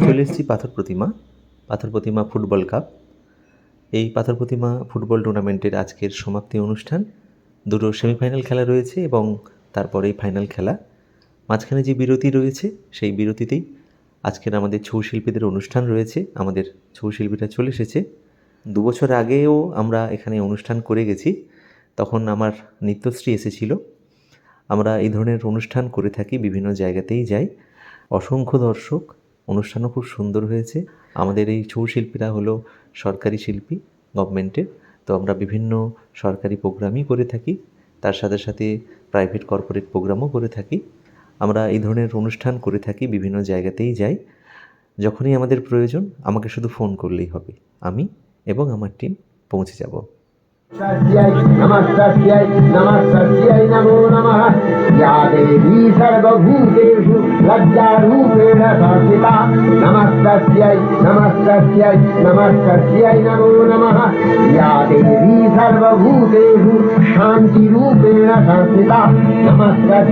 চলে এসেছি পাথর প্রতিমা পাথর প্রতিমা ফুটবল কাপ। এই পাথর প্রতিমা ফুটবল টুর্নামেন্টের আজকের সমাপ্তি অনুষ্ঠান। দুটো সেমিফাইনাল খেলা রয়েছে এবং তারপরেই ফাইনাল খেলা। মাঝখানে যে বিরতি রয়েছে, সেই বিরতিতেই আজকের আমাদের ছৌ শিল্পীদের অনুষ্ঠান রয়েছে। আমাদের ছৌ শিল্পীরা চলে এসেছে। দু বছর আগেও আমরা এখানে অনুষ্ঠান করে গেছি। তখন আমার নৃত্যশ্রী এসেছিল। আমরা এই ধরনের অনুষ্ঠান করে থাকি, বিভিন্ন জায়গাতেই যাই। অসংখ্য দর্শক, অনুষ্ঠানও খুব সুন্দর হয়েছে। আমাদের এই ছৌ শিল্পীরা হলো সরকারি শিল্পী, গভর্নমেন্টের। তো আমরা বিভিন্ন সরকারি প্রোগ্রামই করে থাকি। তার সাথে সাথে প্রাইভেট কর্পোরেট প্রোগ্রামও করে থাকি। আমরা এই ধরনের অনুষ্ঠান করে থাকি বিভিন্ন জায়গাতেই যাই যখনই আমাদের প্রয়োজন আমাকে শুধু ফোন করলেই হবে আমি এবং আমার টিম পৌঁছে যাব শান্তি রূপে নমস্কার